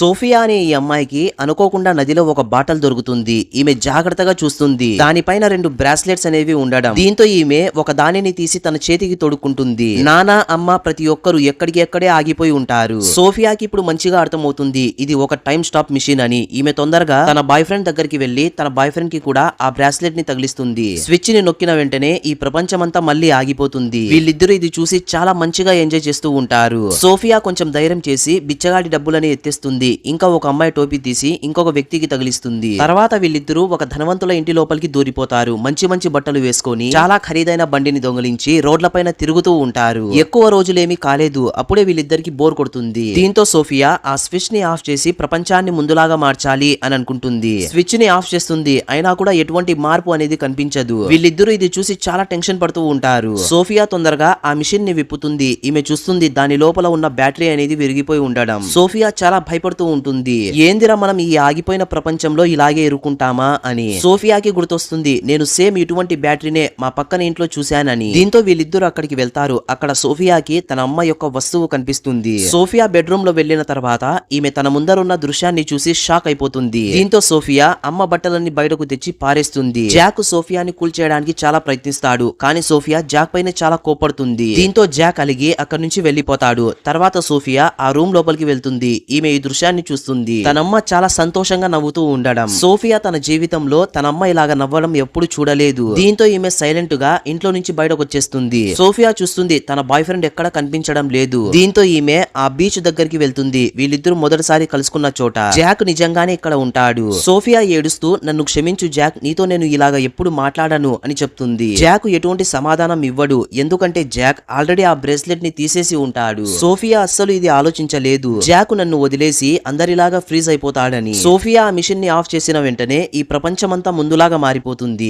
Sophia అనే ఈ అమ్మాయికి అనుకోకుండా నదిలో ఒక బాటల్ దొరుకుతుంది. ఈమె జాగ్రత్తగా చూస్తుంది. దానిపైన రెండు బ్రాస్లెట్స్ అనేవి ఉండడం. దీంతో ఈమె ఒక దానిని తీసి తన చేతికి తొడుక్కుంటుంది. నానా అమ్మ ప్రతి ఒక్కరు ఎక్కడికి ఎక్కడే ఆగిపోయి ఉంటారు. సోఫియాకి ఇప్పుడు మంచిగా అర్థమవుతుంది. ఇది ఒక టైం స్టాప్ మిషన్ అని. ఈమె తొందరగా తన బాయ్ ఫ్రెండ్ దగ్గరికి వెళ్ళి తన బాయ్ ఫ్రెండ్కి కూడా ఆ బ్రాస్లెట్ని తగిలిస్తుంది. స్విచ్ని నొక్కిన వెంటనే ఈ ప్రపంచమంతా మళ్ళీ ఆగిపోతుంది. వీళ్ళిద్దరూ ఇది చూసి చాలా మంచిగా ఎంజాయ్ చేస్తూ ఉంటారు. సోఫియా కొంచెం ధైర్యం చేసి బిచ్చగాడి డబ్బులని ఎత్తేస్తుంది. ఇంకా ఒక అమ్మాయి టోపీ తీసి ఇంకొక వ్యక్తికి తగిలిస్తుంది. తర్వాత వీళ్ళిద్దరూ ఒక ధనవంతుల ఇంటి లోపలికి దూరిపోతారు. మంచి మంచి బట్టలు వేసుకొని చాలా ఖరీదైన బండిని దొంగిలించి రోడ్లపైన తిరుగుతూ ఉంటారు. ఎక్కువ రోజులేమి కాలేదు. అప్పుడే వీళ్ళిద్దరికి బోర్ కొడుతుంది. దీంతో సోఫియా ఆ స్విచ్ని ఆఫ్ చేసి ప్రపంచాన్ని ముందులాగా మార్చాలి అని అనుకుంటుంది. స్విచ్ని ఆఫ్ చేస్తుంది. అయినా కూడా ఎటువంటి మార్పు అనేది కనిపించదు. వీళ్ళిద్దరూ ఇది చూసి చాలా టెన్షన్ పడుతూ ఉంటారు. సోఫియా తొందరగా ఆ మిషన్ని విప్పుతుంది. ఈమె చూస్తుంది దాని లోపల ఉన్న బ్యాటరీ అనేది విరిగిపోయి ఉండడం. సోఫియా చాలా బాధపడుతూ ఉంటుంది. ఏందిరా మనం ఈ ఆగిపోయిన ప్రపంచంలో ఇలాగే ఇరుక్కుంటామా? అని. సోఫియాకి గుర్తొస్తుంది నేను సేమ్ ఇటువంటి బ్యాటరీనే మా పక్కన ఇంట్లో చూశానని. దీంతో వీళ్ళిద్దరూ అక్కడికి వెళ్తారు. అక్కడ సోఫియాకి తన అమ్మ యొక్క వస్తువు కనిపిస్తుంది. సోఫియా బెడ్రూమ్లో వెళ్ళిన తర్వాత ఈమె తన ముందరున్న దృశ్యాన్ని చూసి షాక్ అయిపోతుంది. దీంతో సోఫియా అమ్మ బట్టలన్నీ బయటకు తెచ్చి పారేస్తుంది. జాక్ సోఫియాని కూల్చేయడానికి చాలా ప్రయత్నిస్తాడు కానీ సోఫియా జాక్ పైన చాలా కోపడుతుంది దీంతో జాక్ అలిగి అక్కడి నుంచి వెళ్ళిపోతాడు తర్వాత సోఫియా ఆ రూమ్ లోపలికి వెళ్తుంది. ఈమె ఈ దృశ్యం దృశ్యాన్ని చూస్తుంది. తనమ్మ చాలా సంతోషంగా నవ్వుతూ ఉండడం. సోఫియా తన జీవితంలో తన అమ్మ ఇలాగా నవ్వడం ఎప్పుడు చూడలేదు. దీంతో ఈమె సైలెంట్గా ఇంట్లో నుంచి బయటకు వచ్చేస్తుంది సోఫియా చూస్తుంది తన బాయ్ ఫ్రెండ్ ఎక్కడ కనిపించడం లేదు. దీంతో ఈమె ఆ బీచ్ దగ్గరికి వెళ్తుంది. వీళ్ళిద్దరూ మొదటిసారి కలుసుకున్న చోట. జాక్ నిజంగానే ఇక్కడ ఉంటాడు. సోఫియా ఏడుస్తూ నన్ను క్షమించు జాక్ నీతో నేను ఇలాగా ఎప్పుడు మాట్లాడను అని చెప్తుంది. జాక్ ఎటువంటి సమాధానం ఇవ్వడు. ఎందుకంటే జాక్ ఆల్రెడీ ఆ బ్రేస్లెట్ని తీసేసి ఉంటాడు. సోఫియా అస్సలు ఇది ఆలోచించలేదు. జాక్ నన్ను వదిలేసి అందరిలాగా ఫ్రీజ్ అయిపోతాడని. సోఫియా ఆ మిషన్ని ఆఫ్ చేసిన వెంటనే ఈ ప్రపంచమంతా ముందులాగా మారిపోతుంది.